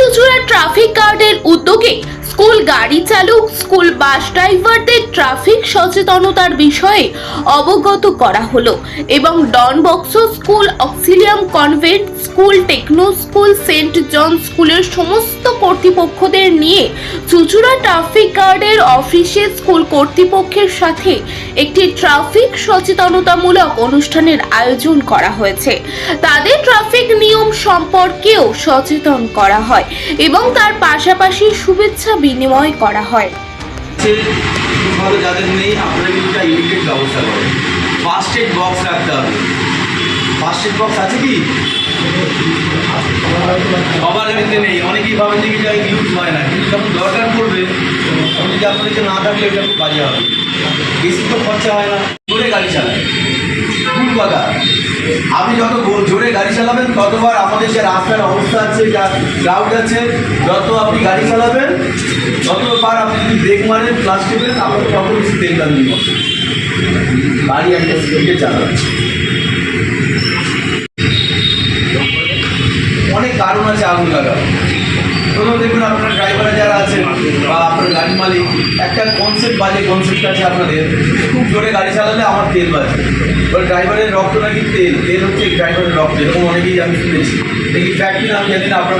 Chuchura traffic গার্ডের উদ্যোগে school গাড়ি চালক স্কুল বাস ড্রাইভারদের ট্রাফিক সচেতনতার বিষয়ে অবগত করা হলো এবং Don box school Auxilium convent school, Techno school, Saint John স্কুলের সমস্ত কর্তৃপক্ষদের নিয়ে চুচুড়া ট্রাফিক গার্ডের অফিসে স্কুল কর্তৃপক্ষের সাথে একটি ট্রাফিক সচেতনতামূলক অনুষ্ঠানের আয়োজন করা হয়েছে। তাদের ট্রাফিক নিয়ম সম্পর্কেও সচেতন করা হয় এবং তার পাশাপাশি শুভেচ্ছা বিনিময় করা হয়। ঠিকভাবে যাদের নেই কিন্তু ব্যবস্থা ফার্স্ট এড বক্স রাখতে হবে। এড বক্স আছে কি? সবার এমনিতে নেই। অনেকেই ভাবেন যে এটা ইউজ হয় না। কিন্তু যখন দরকার পড়বে, তখন যদি আপনার কাছে না থাকলে এটা খুব বাজে হবে। বেশি তো খরচা হয় না। জোরে গাড়ি চালায় ভুল কথা। আপনি যত জোরে গাড়ি চালাবেন, ততবার আমাদের যে রাস্তার অবস্থা আছে, যা ক্রাউড আছে, যত আপনি গাড়ি চালাবেন, ততবার আপনি যদি ব্রেক মারেন ক্লাস টিপেন আপনার তত বেশি দেখবেন গাড়ি একটা স্পিডে চালাবেন কারণ আছে আগুন লাগার প্রথম দেখুন আপনার ড্রাইভার যারা আছেন বা আপনার গাড়ি মালিক, একটা কনসেপ্ট বাজে কনসেপ্ট আছে আপনাদের। খুব জোরে গাড়ি চালালে আমার তেল বাজে। এবার ড্রাইভারের রক্ত নাকি তেল? তেল হচ্ছে ড্রাইভারের রক্ত, এরকম অনেকেই আমি শুনেছি। দেখি ফ্যাক্টরি আমি জানি না, আপনারা